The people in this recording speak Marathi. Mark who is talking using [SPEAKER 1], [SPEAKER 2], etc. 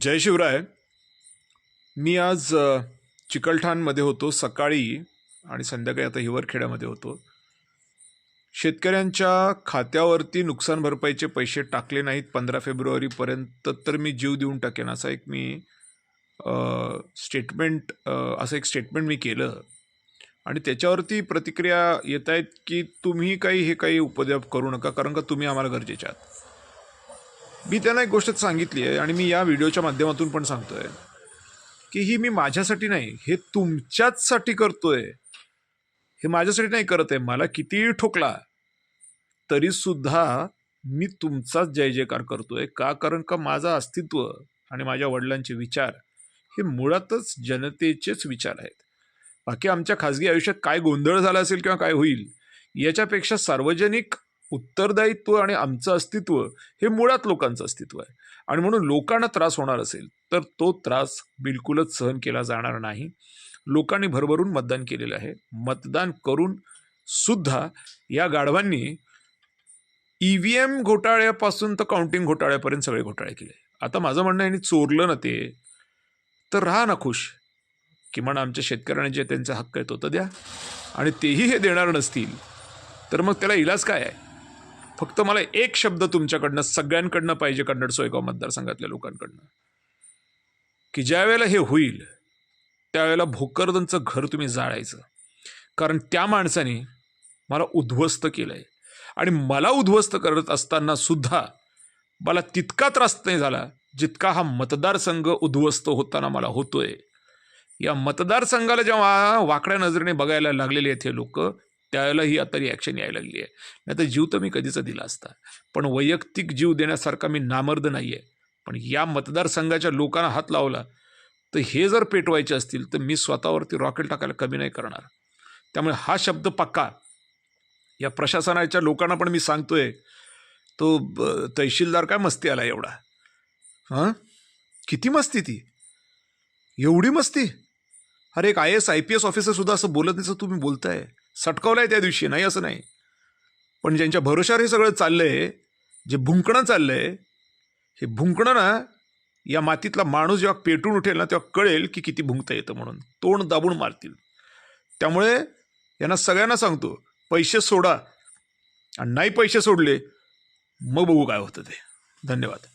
[SPEAKER 1] जय शिवराय. मी आज चिकलठाणमध्ये होतो सकाळी आणि संध्याकाळी आता हिवरखेड्यामध्ये होतो. शेतकऱ्यांच्या खात्यावरती नुकसान भरपाईचे पैसे टाकले नाहीत पंधरा फेब्रुवारीपर्यंत तर मी जीव देऊन टाकेन असा एक मी स्टेटमेंट असं एक स्टेटमेंट मी केलं. आणि त्याच्यावरती प्रतिक्रिया येत आहेत की तुम्ही काही हे काही उपद्रव करू नका कारण का तुम्ही आम्हाला गरजेचे आहात. मी त्यांना एक गोष्ट सांगितली आहे आणि मी या व्हिडिओच्या माध्यमातून पण सांगतोय की ही मी माझ्यासाठी नाही हे तुमच्याचसाठी करतोय. हे माझ्यासाठी नाही करत आहे. मला कितीही ठोकला तरी सुद्धा मी तुमचाच जय जयकार करतोय. का? कारण का माझं अस्तित्व आणि माझ्या वडिलांचे विचार हे मुळातच जनतेचेच विचार आहेत. बाकी आमच्या खाजगी आयुष्यात काय गोंधळ झाला असेल किंवा काय होईल याच्यापेक्षा सार्वजनिक उत्तरदायित्व आणि आमचं अस्तित्व हे मुळात लोकांचं अस्तित्व आहे. आणि म्हणून लोकांना त्रास होणार असेल तर तो त्रास बिलकुलच सहन केला जाणार नाही. लोकांनी भरभरून मतदान केलेलं आहे. मतदान करून सुद्धा या गाढवांनी ई व्ही एम घोटाळ्यापासून तर काउंटिंग घोटाळ्यापर्यंत सगळे घोटाळे केले. आता माझं म्हणणं आहे, यांनी चोरलं ना ते तर राहा ना खुश. किमान आमच्या शेतकऱ्यांना जे त्यांचा हक्क आहे तो तर द्या. आणि तेही हे देणार नसतील तर मग त्याला इलाज काय आहे? फक्त मला एक शब्द तुमच्याकडनं सगळ्यांकडनं पाहिजे कन्नड सोयगाव मतदारसंघातल्या लोकांकडनं. की ज्या वेळेला हे होईल त्यावेळेला भोकरदनचं घर तुम्ही जाळायचं. कारण त्या माणसाने मला उद्ध्वस्त केलं आहे आणि मला उद्ध्वस्त करत असताना सुद्धा मला तितका त्रास नाही झाला जितका हा मतदारसंघ उद्ध्वस्त होताना मला होतोय. या मतदारसंघाला जेव्हा वाकड्या नजरेने बघायला लागलेले आहेत हे लोक त्यावेळेला ही आता रिॲक्शन यायला लागली आहे. नाही तर जीव तर मी कधीच दिला असता. पण वैयक्तिक जीव देण्यासारखा मी नामर्द नाही आहे पण या मतदारसंघाच्या लोकांना हात लावला तर हे जर पेटवायचे असतील तर मी स्वतःवरती रॉकेल टाकायला कमी नाही करणार. त्यामुळे हा शब्द पक्का. या प्रशासनाच्या लोकांना पण मी सांगतोय तो ब- तहसीलदार काय मस्ती आला एवढा? हां? किती मस्ती ती? एवढी मस्ती? अरे एक I S I P S ऑफिसरसुद्धा असं बोलत नाही तुम्ही बोलताय. सटकावलाय त्या दिवशी नाही असं नाही. पण ज्यांच्या भरोशावर हे सगळं चाललंय जे भुंकणं चाललंय हे भुंकणं ना या मातीतला माणूस जेव्हा पेटून उठेल ना तेव्हा कळेल की किती भुंकता येतं म्हणून. तोंड दाबून मारतील. त्यामुळे यांना सगळ्यांना सांगतो पैसे सोडा. आणि नाही पैसे सोडले मग बघू काय होतं ते. धन्यवाद.